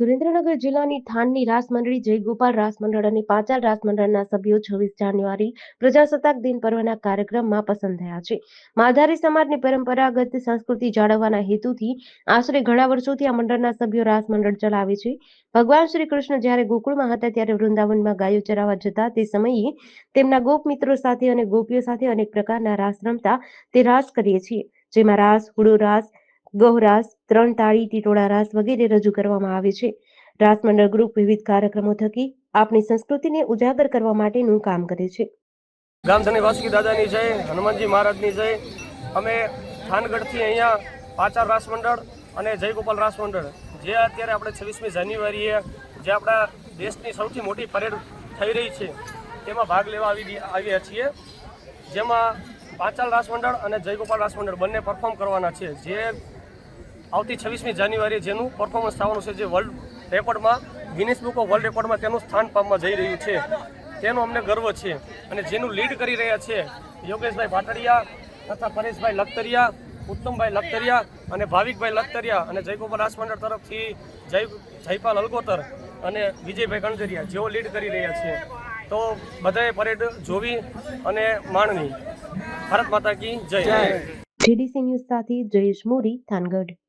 સુરેન્દ્રનગર જિલ્લાની થાનની રાસ મંડળી જયગોપાલ રાસ મંડળ અને પાંચાલ રાસ મંડળના સભ્યો છવ્વીસ જાન્યુઆરી પ્રજાસત્તાક દિન પર્વના કાર્યક્રમમાં પસંદ થયા છે. માધારી સમાજની પરંપરાગત સંસ્કૃતિ જાળવવાના હેતુથી આશરે ઘણા વર્ષોથી આ મંડળના સભ્યો રાસ મંડળ ચલાવે છે. ભગવાન શ્રી કૃષ્ણ જ્યારે ગોકુળમાં હતા ત્યારે વૃંદાવનમાં ગાયો ચરાવવા જતા તે સમયે તેમના ગોપ મિત્રો સાથે અને ગોપીઓ સાથે અનેક પ્રકારના રાસ રમતા તે રાસ કરીએ છીએ. જેમાં રાસ, હુડો રાસ ગૌરાસ ત્રણ તાળી ટીટોળા રાસ વગેરે રજૂ કરવામાં આવે છે. રાસ મંડળ ગ્રુપ વિવિધ કાર્યક્રમો થકી આપણી સંસ્કૃતિને ઉજાગર કરવા માટેનું કામ કરે છે. ગામધની વાસુકી દાદાની જય, હનુમાનજી મહારાજની જય. અમે થાનગઢથી અહીંયા પાચાર રાસ મંડળ અને જયગોપાલ રાસ મંડળ જે અત્યારે આપણે છવ્વીસમી જાન્યુઆરીએ, જે આપણા દેશની સૌથી મોટી પરેડ થઈ રહી છે, તેમાં ભાગ લેવા આવી આવ્યા છીએ. જેમાં પાંચાલ રાસ મંડળ અને જયગોપાલ રાસ મંડળ બંને પરફોર્મ કરવાના છે. જે આવતી છવ્વીસમી જાન્યુઆરી જેનું પરફોર્મન્સ થવાનું છે જે વર્લ્ડ રેકોર્ડમાં ગિનિસ બુક ઓફ વર્લ્ડ રેકોર્ડમાં તેનું સ્થાન પામવા જઈ રહ્યું છે. તેનો અમને ગર્વ છે. અને જેનું લીડ કરી રહ્યા છે યોગેશભાઈ ભાટડિયા તથા પરેશભાઈ લખતરિયા, ઉત્તમભાઈ લખતરિયા અને ભાવિકભાઈ લખતરિયા અને જયગોપાલ રાસ તરફથી જય, જયપાલ અલગોતર અને વિજયભાઈ કણજરિયા જેઓ લીડ કરી રહ્યા છે. તો બધાએ પરેડ જોવી અને માણવી. ભારત માતા કી જય. જેડીસી ન્યૂઝ સાથે જયેશ મોરી, થાનગઢ.